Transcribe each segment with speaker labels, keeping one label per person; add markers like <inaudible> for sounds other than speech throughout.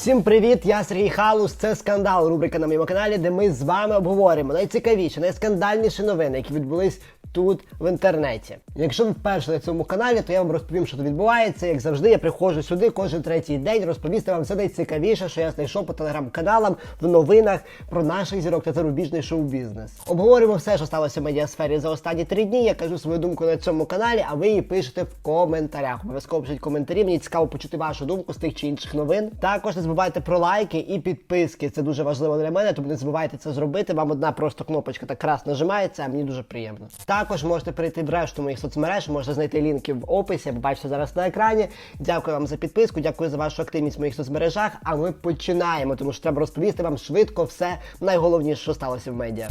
Speaker 1: Всім привіт! Я Сергій Халус. Це скандал. Рубрика на моєму каналі, де ми з вами обговоримо найцікавіші, найскандальніші новини, які відбулись тут в інтернеті. Якщо ви вперше на цьому каналі, то я вам розповім, що тут відбувається. Як завжди, я приходжу сюди кожен третій день розповісти вам все найцікавіше, що я знайшов по телеграм-каналам в новинах про наших зірок та зарубіжний шоу-бізнес. Обговорюємо все, що сталося в медіасфері за останні три дні. Я кажу свою думку на цьому каналі, а ви її пишете в коментарях. Обов'язково пишіть коментарі. Мені цікаво почути вашу думку з тих чи інших новин. Також не забувайте про лайки і підписки. Це дуже важливо для мене, тому не забувайте це зробити. Вам одна просто кнопочка так раз нажимається, а мені дуже приємно. Також можете перейти в решту моїх соцмереж, можете знайти лінки в описі, побачите зараз на екрані. Дякую вам за підписку, дякую за вашу активність в моїх соцмережах. А ми починаємо, тому що треба розповісти вам швидко все найголовніше, що сталося в медіа.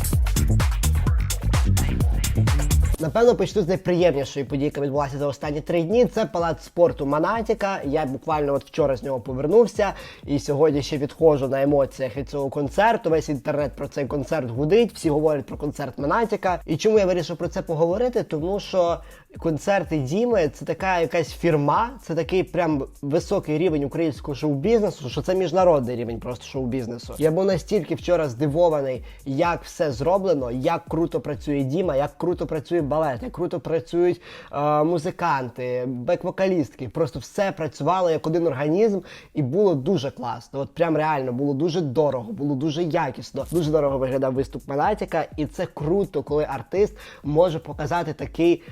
Speaker 1: Напевно, почну з найприємнішої події, яка відбулася за останні три дні. Це палац спорту Манатіка. Я буквально от вчора з нього повернувся, і сьогодні ще відходжу на емоціях від цього концерту. Весь інтернет про цей концерт гудить. Всі говорять про концерт Манатіка. І чому я вирішив про це поговорити? Тому що концерти Діми це така якась фірма, це такий прям високий рівень українського шоу-бізнесу, що це міжнародний рівень просто шоу-бізнесу. Я був настільки вчора здивований, як все зроблено, як круто працює Діма, як круто працює балет, як круто працюють е, музиканти, бек-вокалістки. Просто все працювало як один організм, і було дуже класно. От прям реально було дуже дорого, було дуже якісно. Дуже дорого виглядав виступ Менатіка, і це круто, коли артист може показати такий.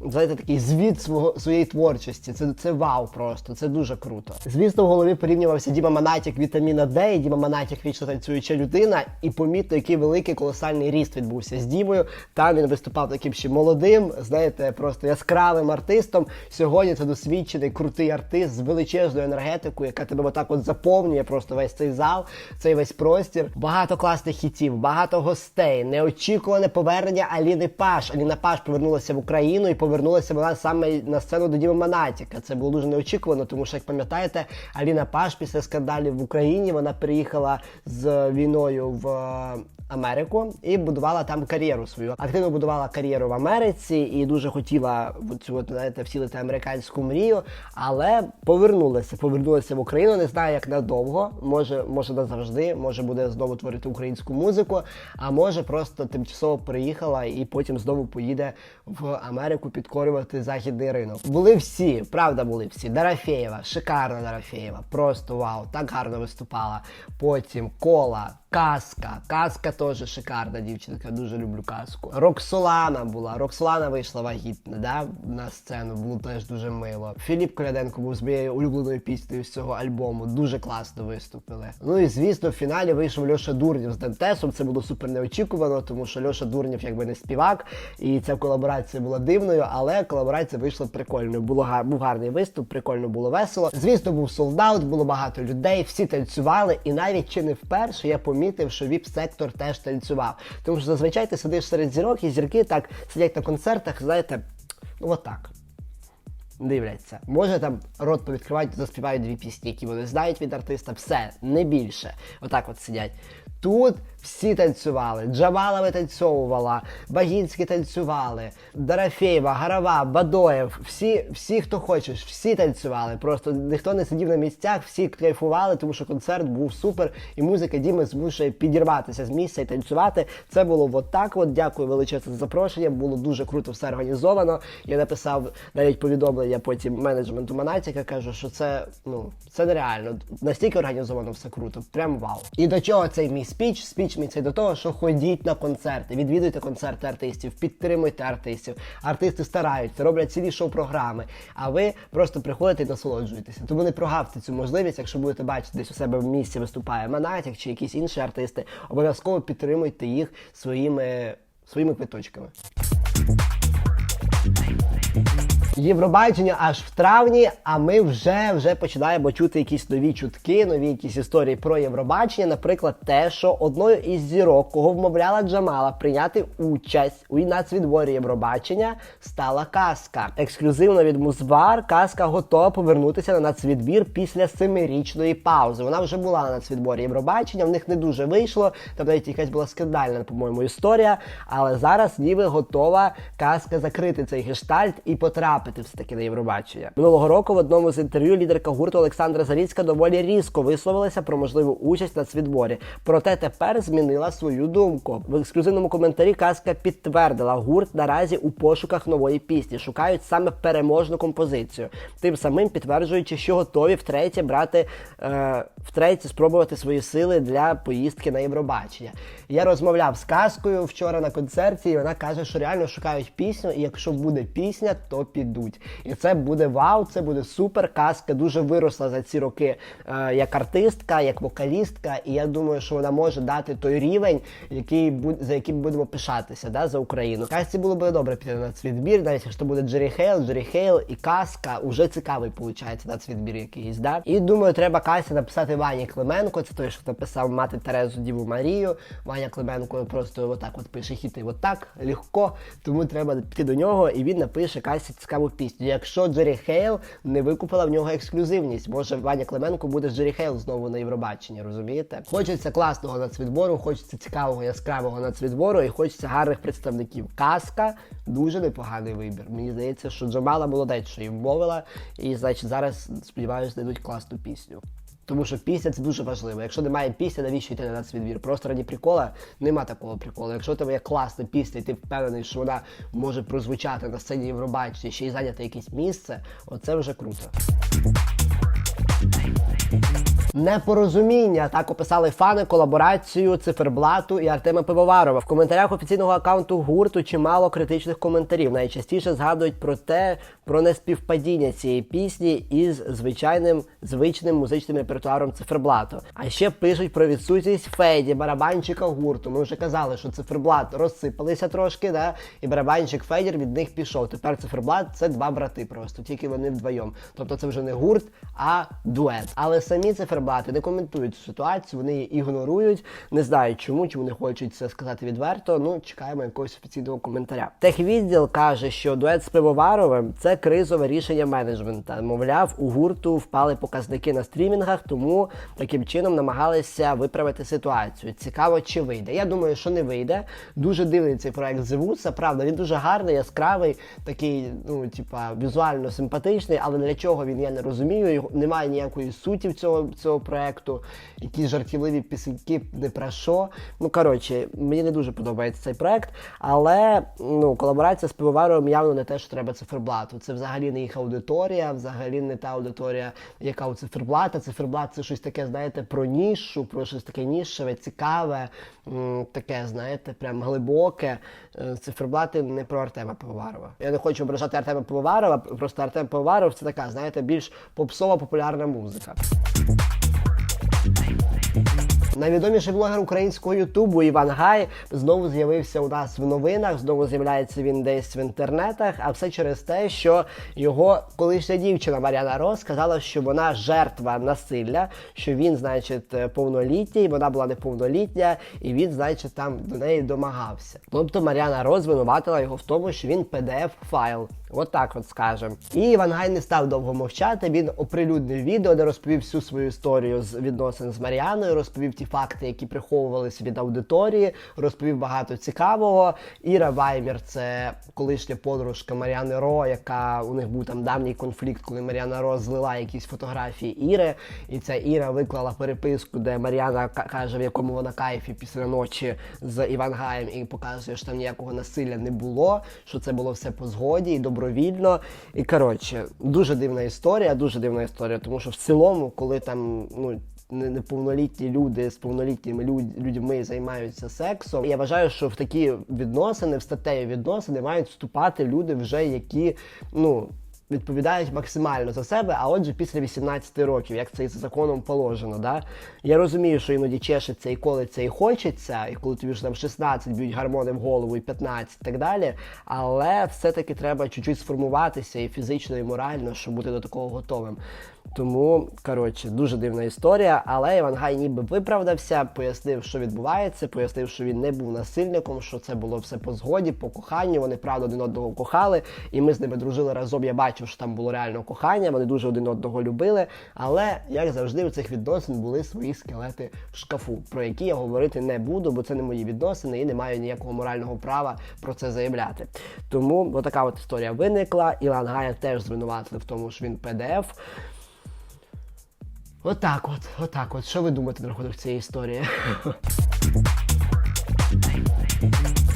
Speaker 1: Знаєте, такий звіт свого своєї творчості. Це це вау просто, це дуже круто. Звісно, в голові порівнювався Діма Манатік Вітаміна Д і Діма Манатік вічно танцююча людина, і помітно, який великий колосальний ріст відбувся з Дімою. Там він виступав таким ще молодим, знаєте, просто яскравим артистом. Сьогодні це досвідчений крутий артист з величезною енергетикою, яка тебе отак от заповнює просто весь цей зал, цей весь простір. Багато класних хітів, багато гостей, неочікуване повернення Аліни Паш. Аліна Паш повернулася в Україну і повернулася вона саме на сцену до Діми Манатіка. Це було дуже неочікувано, тому що, як пам'ятаєте, Аліна Паш після скандалів в Україні вона приїхала з війною в е, Америку і будувала там кар'єру свою. Активно будувала кар'єру в Америці і дуже хотіла цю от, знаєте, втілити американську мрію, але повернулася. Повернулася в Україну. Не знаю, як надовго. Може, може назавжди, може буде знову творити українську музику, а може просто тимчасово приїхала і потім знову поїде в Америку підкорювати західний ринок. Були всі, правда, були всі. Дарафєєва, шикарна Дарафєєва, просто вау, так гарно виступала. Потім кола. Казка, казка теж шикарна дівчинка, дуже люблю казку. Роксолана була. Роксолана вийшла вагітна, да, на сцену, було теж дуже мило. Філіп Коляденко був з моєю улюбленою піснею з цього альбому. Дуже класно виступили. Ну і звісно, в фіналі вийшов Льоша Дурнів з Дантесом. Це було супер неочікувано, тому що Льоша Дурнів якби не співак, і ця колаборація була дивною, але колаборація вийшла прикольною. Було гар... був гарний виступ, прикольно було весело. Звісно, був солдат, було багато людей, всі танцювали, і навіть чи не вперше я помітив, що віп-сектор теж танцював. Тому що зазвичай ти сидиш серед зірок, і зірки так сидять на концертах, знаєте, ну отак. Дивляться. Може там рот повідкривають, заспівають дві пісні, які вони знають від артиста. Все, не більше. Отак от сидять. Тут всі танцювали. Джамала витанцьовувала, Багінські танцювали, Дарафєєва, Гарава, Бадоєв, всі, всі, хто хочеш, всі танцювали. Просто ніхто не сидів на місцях, всі кайфували, тому що концерт був супер, і музика Діми змушує підірватися з місця і танцювати. Це було от так. От дякую величезне за запрошення. Було дуже круто все організовано. Я написав навіть повідомлення потім менеджменту Манатіка. Кажу, що це ну це нереально. Настільки організовано все круто. Прям вау. І до чого цей мій спіч? Спіч мій до того, що ходіть на концерти, відвідуйте концерти артистів, підтримуйте артистів. Артисти стараються, роблять цілі шоу-програми. А ви просто приходите і насолоджуєтеся. Тому не прогавте цю можливість, якщо будете бачити, десь у себе в місці виступає Манатік чи якісь інші артисти. Обов'язково підтримуйте їх своїми, своїми квиточками. Євробачення аж в травні, а ми вже вже починаємо чути якісь нові чутки, нові якісь історії про Євробачення. Наприклад, те, що одною із зірок, кого вмовляла Джамала прийняти участь у нацвідборі Євробачення, стала казка. Ексклюзивно від Музвар казка готова повернутися на нацвідбір після семирічної паузи. Вона вже була на нацвідборі Євробачення, в них не дуже вийшло. Там навіть якась була скандальна, по-моєму, історія. Але зараз ніби готова казка закрити цей гештальт і потрапити потрапити все таки на Євробачення. Минулого року в одному з інтерв'ю лідерка гурту Олександра Заліцька доволі різко висловилася про можливу участь на цвітборі. Проте тепер змінила свою думку. В ексклюзивному коментарі казка підтвердила, гурт наразі у пошуках нової пісні, шукають саме переможну композицію, тим самим підтверджуючи, що готові втретє брати е, втретє спробувати свої сили для поїздки на Євробачення. Я розмовляв з казкою вчора на концерті, і вона каже, що реально шукають пісню, і якщо буде пісня, то підуть. І це буде вау, це буде супер. Казка дуже виросла за ці роки е, як артистка, як вокалістка, і я думаю, що вона може дати той рівень, який за яким будемо пишатися да, за Україну. Казці було б добре піти на цвітбір, навіть якщо буде Джері Хейл, Джері Хейл і казка уже цікавий виходить на цвітбір якийсь. Да? І думаю, треба Касі написати Вані Клименко. Це той, що написав мати Терезу Діву Марію. Ваня Клименко просто отак от пише хіти, отак легко. Тому треба піти до нього, і він напише Касі цікаву пісню. Якщо Джері Хейл не викупила в нього ексклюзивність, може Ваня Клименко буде Джері Хейл знову на Євробаченні, розумієте? Хочеться класного нацвідбору, хочеться цікавого, яскравого нацвідбору і хочеться гарних представників. Казка дуже непоганий вибір. Мені здається, що Джамала молодець, що її вмовила, і значить зараз сподіваюся, знайдуть класну пісню. Тому що після це дуже важливо. Якщо немає після, навіщо йти на нацвідбір? Просто раді прикола нема такого приколу. Якщо у тебе є класна пісня, і ти впевнений, що вона може прозвучати на сцені Євробачення, ще й зайняти якесь місце, оце вже круто. Непорозуміння так описали фани колаборацію циферблату і Артема Пивоварова. В коментарях офіційного аккаунту гурту чимало критичних коментарів. Найчастіше згадують про те, про неспівпадіння цієї пісні із звичайним звичним музичним репертуаром циферблату. А ще пишуть про відсутність Феді, барабанчика гурту. Ми вже казали, що циферблат розсипалися трошки, да? і барабанчик Федір від них пішов. Тепер циферблат це два брати просто, тільки вони вдвоєм. Тобто це вже не гурт, а дует. Але самі циферблати не коментують цю ситуацію, вони її ігнорують, не знають чому, чому не хочуть це сказати відверто. Ну, чекаємо якогось офіційного коментаря. Техвідділ каже, що дует з Пивоваровим це кризове рішення менеджмента. Мовляв, у гурту впали показники на стрімінгах, тому таким чином намагалися виправити ситуацію. Цікаво, чи вийде. Я думаю, що не вийде. Дуже дивний цей проект Зевуса. Правда, він дуже гарний, яскравий, такий, ну типа, візуально симпатичний, але для чого він я не розумію. Його немає ніякої суті в цього, цього проекту. Якісь жартівливі пісеньки не про що. Ну коротше, мені не дуже подобається цей проект, але ну колаборація з пивоваром явно не те, що треба циферблату. Це взагалі не їх аудиторія, взагалі не та аудиторія, яка у циферблата. Циферблат це щось таке, знаєте, про нішу, про щось таке нішеве, цікаве, таке, знаєте, прям глибоке. Е, Циферблати не про Артема Пивоварова. Я не хочу ображати Артема Пивоварова, просто Артем Пивоваров це така, знаєте, більш попсова популярна музика. Найвідоміший блогер українського Ютубу Іван Гай знову з'явився у нас в новинах. Знову з'являється він десь в інтернетах. А все через те, що його колишня дівчина Мар'яна Рос сказала, що вона жертва насилля, що він, значить, повнолітній, вона була неповнолітня, і він, значить, там до неї домагався. Тобто Мар'яна Рос звинуватила його в тому, що він pdf файл. От так от скажем. І Іван Гай не став довго мовчати. Він оприлюднив відео, де розповів всю свою історію з відносин з Мар'яною, розповів ті факти, які приховувалися від аудиторії, розповів багато цікавого. Іра Ваймір це колишня подружка Мар'яни Ро, яка у них був там давній конфлікт, коли Мар'яна Ро злила якісь фотографії Іри. І ця Іра виклала переписку, де Мар'яна ка- каже, в якому вона кайфі після ночі з Івангаєм, і показує, що там ніякого насилля не було, що це було все по згоді і добровільно. І коротше, дуже дивна історія, дуже дивна історія, тому що в цілому, коли там ну. Неповнолітні люди з повнолітніми люд- людьми займаються сексом. Я вважаю, що в такі відносини, в статеві відносини мають вступати люди, вже які ну відповідають максимально за себе, а отже, після 18 років, як це і за законом положено. Да? Я розумію, що іноді чешеться і колиться, і хочеться, і коли тобі вже там 16 б'ють гармони в голову, і 15 і так далі. Але все-таки треба чуть-чуть сформуватися і фізично, і морально, щоб бути до такого готовим. Тому, коротше, дуже дивна історія, але Іван Гай ніби виправдався, пояснив, що відбувається, пояснив, що він не був насильником, що це було все по згоді, по коханню. Вони правда один одного кохали, і ми з ними дружили разом. Я бачив що там було реально кохання, вони дуже один одного любили. Але як завжди, у цих відносин були свої скелети в шкафу, про які я говорити не буду, бо це не мої відносини і не маю ніякого морального права про це заявляти. Тому отака от історія виникла. Ілан Гая теж звинуватили в тому, що він ПДФ. Отак от, отак от. Що ви думаєте на рахунок цієї історії? <laughs>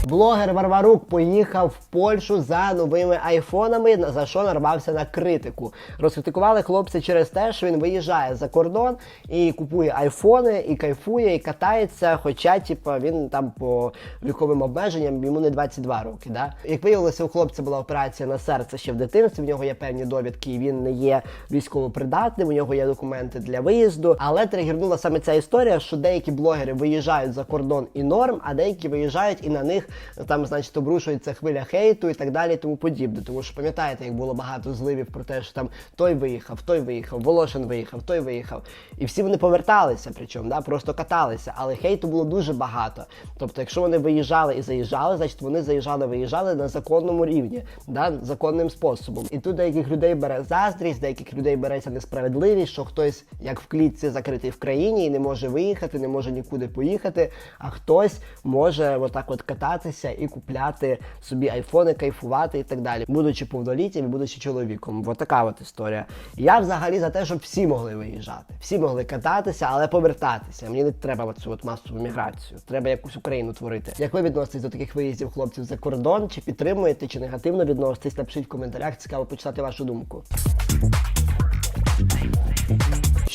Speaker 1: Блогер Варварук поїхав в Польщу за новими айфонами, на- за що нарвався на критику. Розкритикували хлопці через те, що він виїжджає за кордон і купує айфони, і кайфує, і катається. Хоча, типу, він там по віковим обмеженням йому не 22 роки. Да? Як виявилося, у хлопця була операція на серце ще в дитинстві. В нього є певні довідки, і він не є військовопридатним. У нього є документи для виїзду. Але тригернула саме ця історія, що деякі блогери виїжджають за кордон і норм, а деякі виїжджають і на них там, значить, обрушується хвиля хейту і так далі, тому подібне. Тому що пам'ятаєте, як було багато зливів про те, що там той виїхав, той виїхав, Волошин виїхав, той виїхав. І всі вони поверталися, причому да, просто каталися. Але хейту було дуже багато. Тобто, якщо вони виїжджали і заїжджали, значить вони заїжджали, виїжджали на законному рівні, да, законним способом. І тут деяких людей бере заздрість, деяких людей береться несправедливість, що хтось як в клітці закритий в країні і не може виїхати, не може нікуди поїхати, а хтось може отак от кататися і купляти собі айфони, кайфувати і так далі, будучи повноліттям і будучи чоловіком. От така от історія. Я взагалі за те, щоб всі могли виїжджати, всі могли кататися, але повертатися. Мені не треба цю от масову міграцію. Треба якусь Україну творити. Як ви відноситесь до таких виїздів хлопців за кордон? Чи підтримуєте, чи негативно відноситесь? Напишіть в коментарях. Цікаво почитати вашу думку.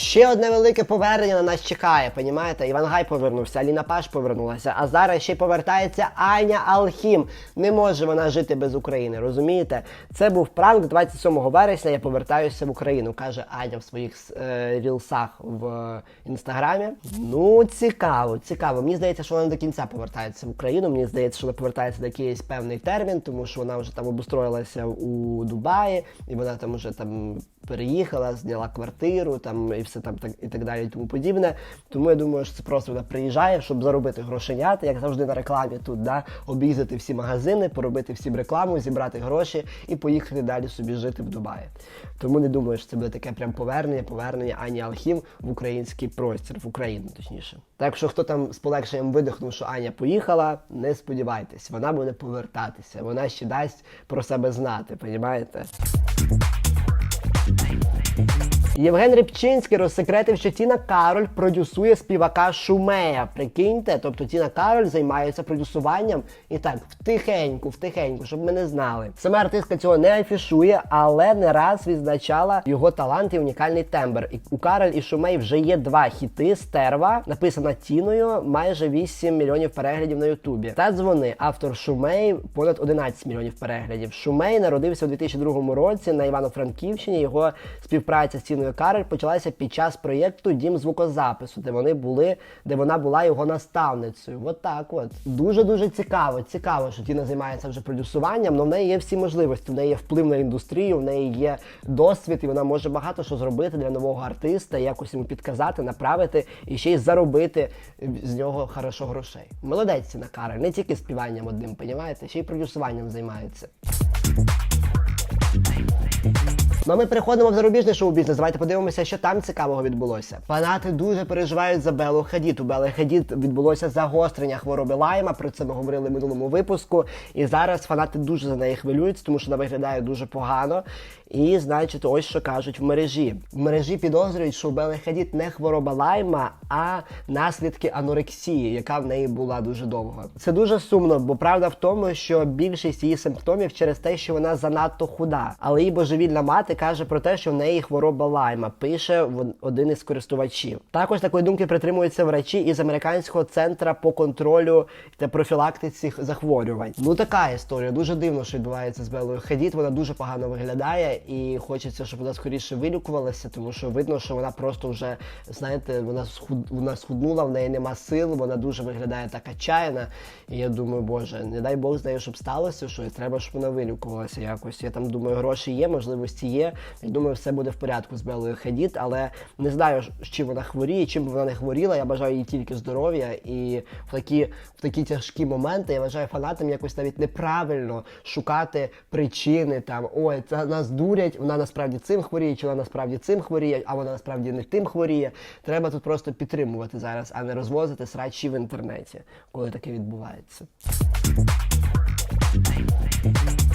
Speaker 1: Ще одне велике повернення на нас чекає, понімаєте? Іван Гай повернувся, Аліна Паш повернулася, а зараз ще й повертається Аня Алхім. Не може вона жити без України, розумієте? Це був пранк 27 вересня. Я повертаюся в Україну, каже Аня в своїх е, рілсах в е, інстаграмі. Ну, цікаво, цікаво. Мені здається, що вона до кінця повертається в Україну. Мені здається, що вона повертається на якийсь певний термін, тому що вона вже там обустроїлася у Дубаї, і вона там вже там переїхала, зняла квартиру, там і все там так і так далі, і тому подібне. Тому я думаю, що це просто вона приїжджає, щоб заробити грошенят, як завжди на рекламі тут, да, об'їздити всі магазини, поробити всім рекламу, зібрати гроші і поїхати далі собі жити в Дубаї. Тому не думаю, що це буде таке прям повернення, повернення Ані Алхім в український простір, в Україну точніше. Так що хто там з полегшенням видихнув, що Аня поїхала, не сподівайтесь, вона буде повертатися, вона ще дасть про себе знати, понімаєте? はい。Євген Рибчинський розсекретив, що Тіна Кароль продюсує співака Шумея. Прикиньте, тобто Тіна Кароль займається продюсуванням і так втихеньку, втихеньку, щоб ми не знали. Сама артистка цього не афішує, але не раз відзначала його талант і унікальний тембр. І у Кароль і Шумей вже є два хіти. Стерва написана Тіною, майже 8 мільйонів переглядів на Ютубі. Та дзвони. Автор Шумей понад 11 мільйонів переглядів. Шумей народився у 2002 році на Івано-Франківщині. Його співпраця з Тіною Кароль почалася під час проєкту Дім звукозапису, де вони були, де вона була його наставницею. От так от. Дуже дуже цікаво. Цікаво, що Тіна займається вже продюсуванням, але в неї є всі можливості. В неї є вплив на індустрію, в неї є досвід, і вона може багато що зробити для нового артиста, якось йому підказати, направити і ще й заробити з нього хорошо грошей. Молодець Тіна Кароль, не тільки співанням одним, понімаєте, ще й продюсуванням займається. Ну ми переходимо в зарубіжний шоу-бізнес. Давайте подивимося, що там цікавого відбулося. Фанати дуже переживають за Белу Хадід. У Бели Хадід відбулося загострення хвороби лайма. Про це ми говорили в минулому випуску. І зараз фанати дуже за неї хвилюються, тому що вона виглядає дуже погано. І, значить, ось що кажуть в мережі. В мережі підозрюють, що у Бели Хадід не хвороба лайма, а наслідки анорексії, яка в неї була дуже довго. Це дуже сумно, бо правда в тому, що більшість її симптомів через те, що вона занадто худа. Але її божевільна мати каже про те, що в неї хвороба лайма, пише один із користувачів. Також такої думки притримуються врачі із американського центру по контролю та профілактиці захворювань. Ну така історія. Дуже дивно, що відбувається з Белою Хадід. Вона дуже погано виглядає, і хочеться, щоб вона скоріше вилікувалася, тому що видно, що вона просто вже знаєте, вона схуд... вона схуднула, в неї нема сил, вона дуже виглядає так отчаяна. І я думаю, боже, не дай Бог з нею, щоб сталося щось. Треба, щоб вона вилікувалася якось. Я там думаю, гроші є, можливості є. Я думаю, все буде в порядку з Белою Хедід, але не знаю, з чим вона хворіє, чим вона не хворіла. Я бажаю їй тільки здоров'я. І в такі, в такі тяжкі моменти я вважаю фанатам якось навіть неправильно шукати причини там. Ой, це нас дурять, вона насправді цим хворіє, чи вона насправді цим хворіє, а вона насправді не тим хворіє. Треба тут просто підтримувати зараз, а не розвозити срачі в інтернеті, коли таке відбувається.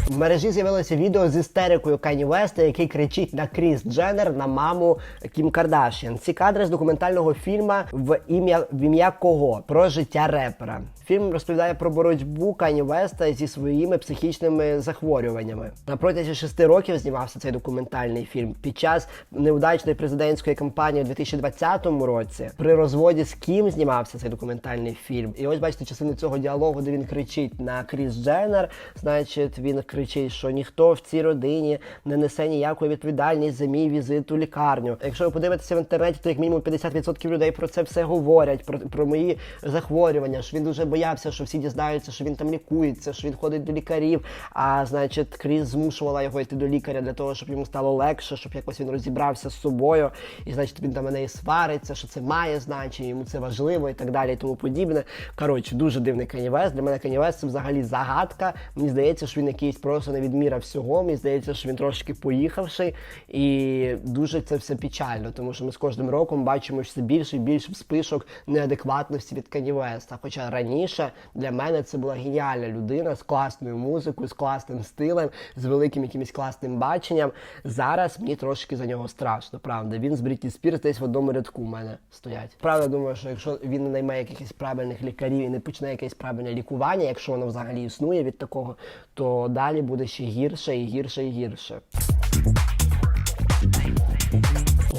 Speaker 1: В мережі з'явилося відео з істерикою Кані Веста, який кричить на Кріс Дженнер на маму Кім Кардашян. Ці кадри з документального фільму в ім'я в ім'я кого про життя репера. Фільм розповідає про боротьбу Кані Веста зі своїми психічними захворюваннями. На протязі шести років знімався цей документальний фільм. Під час неудачної президентської кампанії у 2020 році при розводі з Кім знімався цей документальний фільм. І ось бачите частину цього діалогу, де він кричить на Кріс Дженнер. Значить, він кричить, що ніхто в цій родині не несе ніякої відповідальність за мій візит у лікарню. Якщо ви подивитеся в інтернеті, то як мінімум 50% людей про це все говорять, про, про мої захворювання. Що він дуже боявся, що всі дізнаються, що він там лікується, що він ходить до лікарів. А значить, Кріс змушувала його йти до лікаря для того, щоб йому стало легше, щоб якось він розібрався з собою. І значить, він там і свариться, що це має значення, йому це важливо і так далі, і тому подібне. Коротше, дуже дивний Канівест. Для мене Канівест це взагалі загадка. Мені здається, що він якийсь просто не відміра всього. Мені здається, що він трошки поїхавший, і дуже це все печально, тому що ми з кожним роком бачимо все більше і більше спишок неадекватності від Кані Веста. Хоча раніше для мене це була геніальна людина з класною музикою, з класним стилем, з великим якимось класним баченням. Зараз мені трошки за нього страшно, правда. Він з Брітні Спірс десь в одному рядку в мене стоять. Правда, думаю, що якщо він не наймає якихось правильних лікарів і не почне якесь правильне лікування, якщо воно взагалі існує від такого, то далі буде ще гірше і гірше і гірше.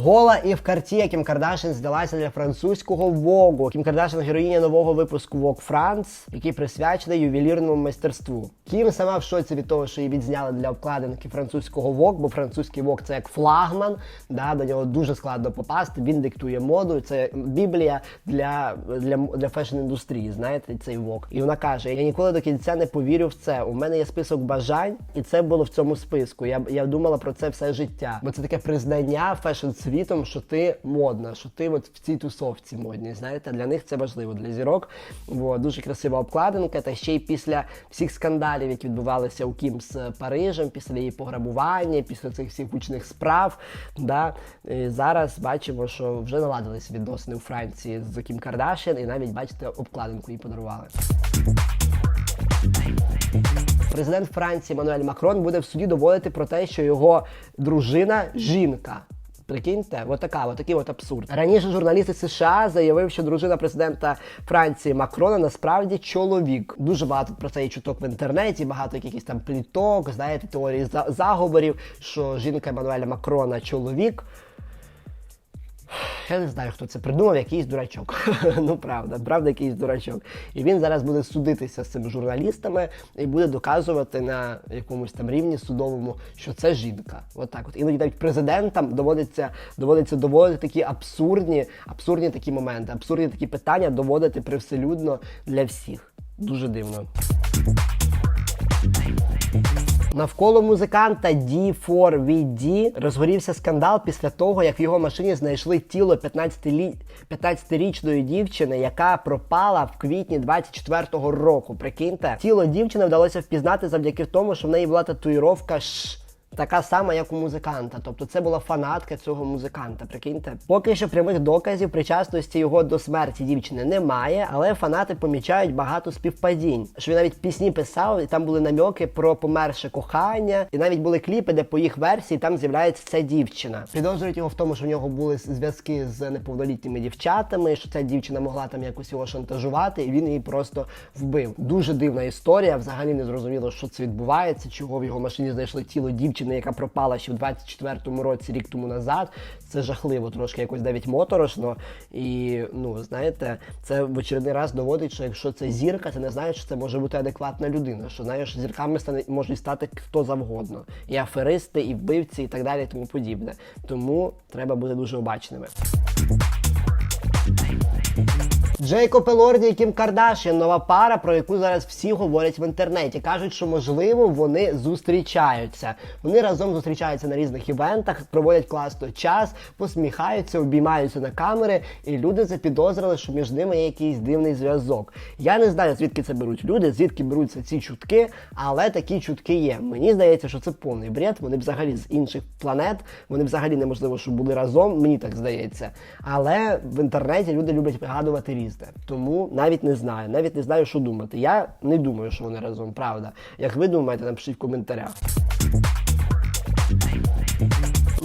Speaker 1: Гола і в карті Кім Кардашин здалася для французького Вогу. Кім Кардашин героїня нового випуску Vogue France, який присвячений ювелірному майстерству. Кім сама в шоці від того, що її відзняли для обкладинки французького Vogue, бо французький Vogue – це як флагман. Да, до нього дуже складно попасти. Він диктує моду. Це біблія для, для, для фешн-індустрії. Знаєте, цей Vogue. І вона каже: Я ніколи до кінця не повірю в це. У мене є список бажань, і це було в цьому списку. Я, я думала про це все життя. Бо це таке признання фешн світом, що ти модна, що ти от в цій тусовці модній. Знаєте, для них це важливо для зірок. Бо дуже красива обкладинка. Та ще й після всіх скандалів, які відбувалися у Кім з Парижем, після її пограбування, після цих всіх гучних справ. Да, і зараз бачимо, що вже наладилися відносини у Франції з Кім Кардашян, і навіть бачите, обкладинку їй подарували. Президент Франції Мануель Макрон буде в суді доводити про те, що його дружина жінка. Прикиньте, отака, отакий от абсурд. Раніше журналісти США заявив, що дружина президента Франції Макрона насправді чоловік. Дуже багато про це є чуток в інтернеті, багато якихось там пліток, знаєте, теорії за- заговорів, що жінка Еммануеля Макрона чоловік. Я не знаю, хто це придумав, якийсь дурачок. <laughs> ну правда, правда, якийсь дурачок. І він зараз буде судитися з цими журналістами і буде доказувати на якомусь там рівні судовому, що це жінка. Отак от. Іноді навіть президентам доводиться, доводиться доводити такі абсурдні, абсурдні такі моменти, абсурдні такі питання доводити привселюдно для всіх. Дуже дивно. Навколо музиканта D4VD розгорівся скандал після того, як в його машині знайшли тіло 15-лі- 15-річної дівчини, яка пропала в квітні 24-го року. Прикиньте, тіло дівчини вдалося впізнати завдяки тому, що в неї була татуїровка Ш. Така сама, як у музиканта, тобто це була фанатка цього музиканта. Прикиньте, поки що прямих доказів причасності його до смерті дівчини немає, але фанати помічають багато співпадінь. Що він навіть пісні писав, і там були намьоки про померше кохання, і навіть були кліпи, де по їх версії там з'являється ця дівчина. Підозрюють його в тому, що в нього були зв'язки з неповнолітніми дівчатами, що ця дівчина могла там якось його шантажувати, і він її просто вбив. Дуже дивна історія. Взагалі не зрозуміло, що це відбувається, чого в його машині знайшли тіло дівчини, яка пропала ще в 24-му році, рік тому назад. Це жахливо, трошки якось навіть моторошно. І ну знаєте, це в очередний раз доводить, що якщо це зірка, це не знає, що це може бути адекватна людина. Що знаєш, зірками стане можуть стати хто завгодно, і аферисти, і вбивці, і так далі, і тому подібне. Тому треба бути дуже обачними. Джейкоб Елорді і Кім Кардашіан нова пара, про яку зараз всі говорять в інтернеті. Кажуть, що можливо вони зустрічаються. Вони разом зустрічаються на різних івентах, проводять класно час, посміхаються, обіймаються на камери, і люди запідозрили, що між ними є якийсь дивний зв'язок. Я не знаю, звідки це беруть люди, звідки беруться ці чутки, але такі чутки є. Мені здається, що це повний бред. Вони взагалі з інших планет, вони взагалі неможливо, щоб були разом. Мені так здається. Але в інтернеті люди люблять вигадувати різне. Тому навіть не знаю, навіть не знаю, що думати. Я не думаю, що вони разом, правда. Як ви думаєте, напишіть в коментарях.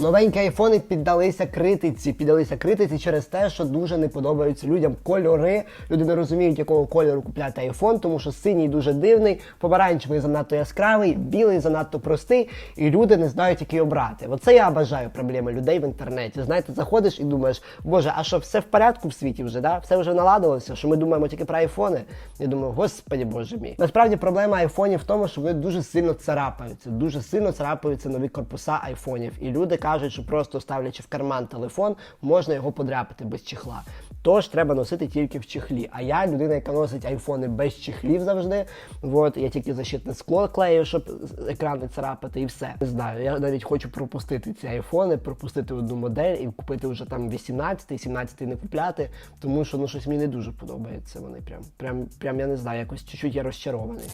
Speaker 1: Новенькі айфони піддалися критиці, піддалися критиці через те, що дуже не подобаються людям кольори. Люди не розуміють, якого кольору купляти айфон, тому що синій дуже дивний, помаранчевий занадто яскравий, білий занадто простий, і люди не знають, який обрати. Оце я бажаю проблеми людей в інтернеті. Знаєте, заходиш і думаєш, боже, а що все в порядку в світі вже? да? Все вже наладилося, що ми думаємо тільки про айфони. Я думаю, господі боже мій. Насправді проблема айфонів в тому, що вони дуже сильно царапаються, дуже сильно царапаються нові корпуса айфонів. І люди кажуть, що просто ставлячи в карман телефон, можна його подряпати без чехла. Тож треба носити тільки в чехлі. А я людина, яка носить айфони без чехлів завжди. От я тільки защитне скло клею, щоб екран не царапати, і все. Не знаю. Я навіть хочу пропустити ці айфони, пропустити одну модель і купити вже там 18, 17 не купляти, тому що ну щось мені не дуже подобається. Вони прям, прям, прям я не знаю, якось чуть-чуть я розчарований.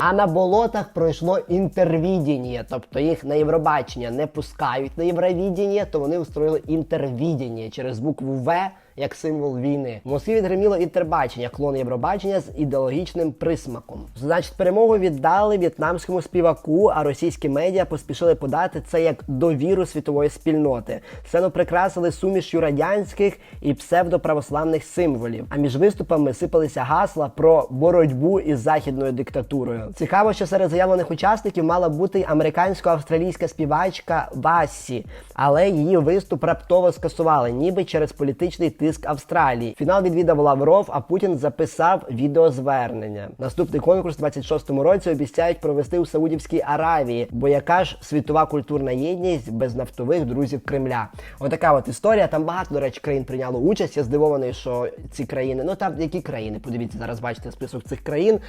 Speaker 1: А на болотах пройшло інтервідіння, тобто їх на Євробачення не пускають на Євровідіння, то вони устроїли інтервідіння через букву В як символ війни. В Москві відгриміло інтербачення, клон Євробачення з ідеологічним присмаком. Значить, перемогу віддали в'єтнамському співаку, а російські медіа поспішили подати це як довіру світової спільноти. Сцену прикрасили сумішю радянських і псевдоправославних символів. А між виступами сипалися гасла про боротьбу із західною диктатурою. Цікаво, що серед заявлених учасників мала бути американсько-австралійська співачка Вассі, але її виступ раптово скасували, ніби через політичний тиск Австралії. Фінал відвідав Лавров, а Путін записав відеозвернення. Наступний конкурс у 26-му році обіцяють провести у Саудівській Аравії, бо яка ж світова культурна єдність без нафтових друзів Кремля. Отака от історія. Там багато, до речі, країн прийняло участь. Я здивований, що ці країни, ну там які країни? Подивіться, зараз бачите список цих країн.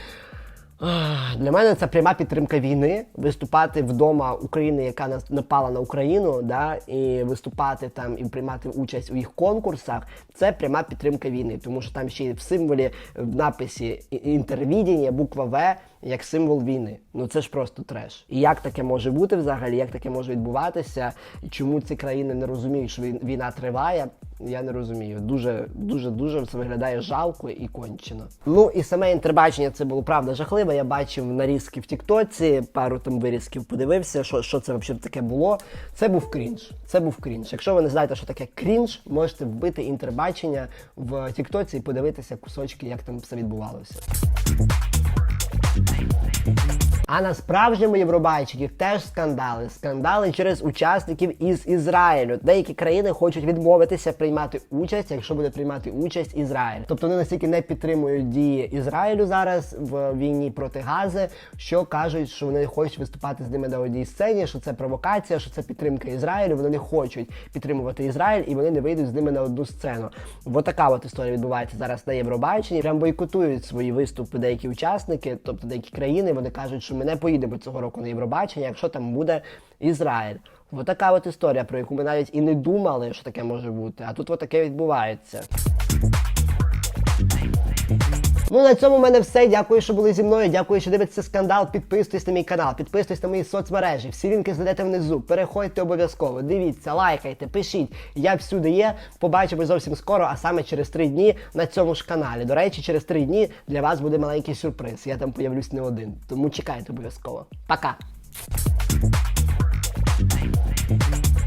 Speaker 1: Для мене це пряма підтримка війни. Виступати вдома України, яка напала на Україну, да, і виступати там і приймати участь у їх конкурсах. Це пряма підтримка війни, тому що там ще й в символі в написі інтервідіння буква В як символ війни. Ну це ж просто треш. І як таке може бути взагалі? Як таке може відбуватися? І чому ці країни не розуміють, що вій- війна триває? Я не розумію. Дуже, дуже, дуже це виглядає жалко і кончено. Ну і саме інтербачення це було правда жахливе. Я бачив нарізки в Тіктоці, пару там вирізків подивився, що, що це взагалі таке було. Це був крінж. Це був крінж. Якщо ви не знаєте, що таке крінж, можете вбити інтербачення в Тіктоці і подивитися кусочки, як там все відбувалося. А на справжньому Євробаченні теж скандали. Скандали через учасників із Ізраїлю. Деякі країни хочуть відмовитися приймати участь, якщо буде приймати участь Ізраїль. Тобто вони настільки не підтримують дії Ізраїлю зараз в війні проти Гази, що кажуть, що вони хочуть виступати з ними на одній сцені, що це провокація, що це підтримка Ізраїлю. Вони не хочуть підтримувати Ізраїль і вони не вийдуть з ними на одну сцену. Ось така от історія відбувається зараз на Євробаченні. Прям бойкотують свої виступи деякі учасники, тобто деякі країни. Вони кажуть, що ми не поїдемо цього року на Євробачення, якщо там буде Ізраїль. Ось така от історія, про яку ми навіть і не думали, що таке може бути. А тут таке відбувається. Ну на цьому в мене все. Дякую, що були зі мною. Дякую, що дивитеся скандал. Підписуйтесь на мій канал, підписуйтесь на мої соцмережі. Всі лінки знайдете внизу. Переходьте обов'язково. Дивіться, лайкайте, пишіть. Я всюди є. Побачимо зовсім скоро, а саме через три дні на цьому ж каналі. До речі, через три дні для вас буде маленький сюрприз. Я там появлюсь не один. Тому чекайте обов'язково. Пока!